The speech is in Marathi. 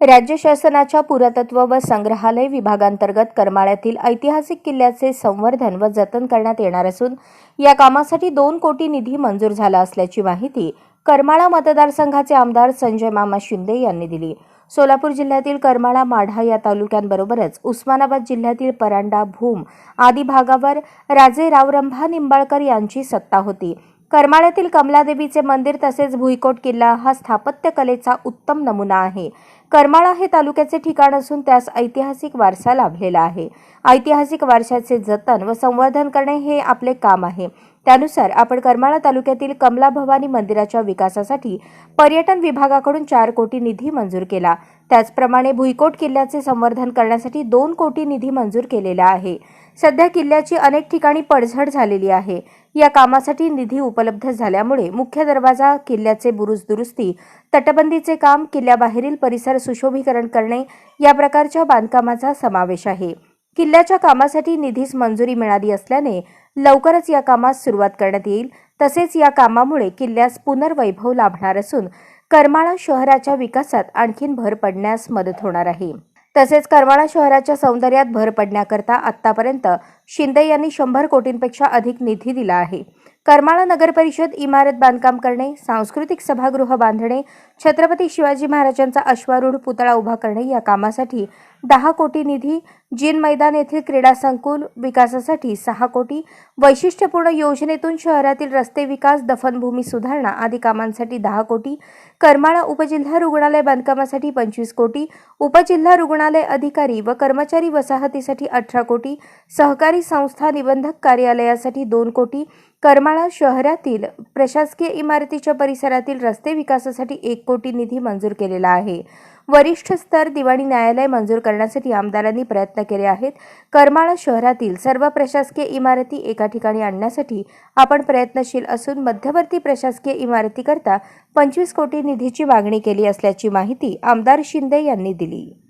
राज्य शासनाच्या पुरातत्व व संग्रहालय विभागांतर्गत करमाळ्यातील ऐतिहासिक किल्ल्याचे संवर्धन व जतन करण्यात येणार असून या कामासाठी दोन कोटी निधी मंजूर झाला असल्याची माहिती करमाळा मतदारसंघाचे आमदार संजय मामा शिंदे यांनी दिली. सोलापूर जिल्ह्यातील करमाळा माढा या तालुक्यांबरोबरच उस्मानाबाद जिल्ह्यातील परांडा भूम आदी भागावर राजे रावरंभा निंबाळकर यांची सत्ता होती. करमाळ्यातील कमलादेवीचे मंदिर तसेच भुईकोट किल्ला हा स्थापत्यकलेचा उत्तम नमुना आहे. करमाळा हे तालुक्याचे ठिकाण असून त्यास ऐतिहासिक वारसा लाभलेला आहे. ऐतिहासिक वारशाचे जतन व संवर्धन करणे हे आपले काम आहे. त्यानुसार आपण करमाळा तालुक्यातील कमला भवानी मंदिराच्या विकासासाठी पर्यटन विभागाकडून चार कोटी निधी मंजूर केला. त्याचप्रमाणे भुईकोट किल्ल्याचे संवर्धन करण्यासाठी दोन कोटी निधी मंजूर केलेला आहे. सध्या किल्ल्याची अनेक ठिकाणी पडझड झालेली आहे. या कामासाठी निधी उपलब्ध झाल्यामुळे मुख्य दरवाजा किल्ल्याचे बुरुज दुरुस्ती तटबंदीचे काम किल्ल्याबाहेरील परिसर सुशोभीकरण करणे या प्रकारच्या बांधकामाचा समावेश आहे. किल्ल्याच्या कामासाठी निधीस मंजुरी मिळाली असल्याने लवकरच या कामास सुरुवात करण्यात येईल. तसेच या कामामुळे किल्ल्यास पुनर्वैभव लाभणार असून करमाळा शहराच्या विकासात आणखीन भर पडण्यास मदत होणार आहे. तसेच करमाळा शहराच्या सौंदर्यात भर पडण्याकरता आतापर्यंत शिंदे यांनी शंभर कोटींपेक्षा अधिक निधी दिला आहे. करमाळा नगर परिषद इमारत बांधकाम करणे सांस्कृतिक सभागृह बांधणे छत्रपती शिवाजी महाराजांचा अश्वारूढ पुतळा उभा करणे या कामासाठी दहा कोटी निधी जीन मैदान येथील क्रीडा संकुल विकासासाठी सहा कोटी वैशिष्ट्यपूर्ण योजनेतून शहरातील रस्ते विकास दफनभूमी सुधारणा आदी कामांसाठी दहा कोटी करमाळा उपजिल्हा रुग्णालय बांधकामासाठी पंचवीस कोटी उपजिल्हा रुग्णालय अधिकारी व कर्मचारी वसाहतीसाठी अठरा कोटी सहकारी सहकारी संस्था निबंधक कार्यालयासाठी दोन कोटी करमाळा शहरातील प्रशासकीय इमारतीच्या परिसरातील रस्ते विकासासाठी एक कोटी निधी मंजूर केलेला आहे. वरिष्ठ स्तर दिवाणी न्यायालय मंजूर करण्यासाठी आमदारांनी प्रयत्न केले आहेत. करमाळा शहरातील सर्व प्रशासकीय इमारती एका ठिकाणी आणण्यासाठी आपण प्रयत्नशील असून मध्यवर्ती प्रशासकीय इमारतीकरता पंचवीस कोटी निधीची मागणी केली असल्याची माहिती आमदार शिंदे यांनी दिली.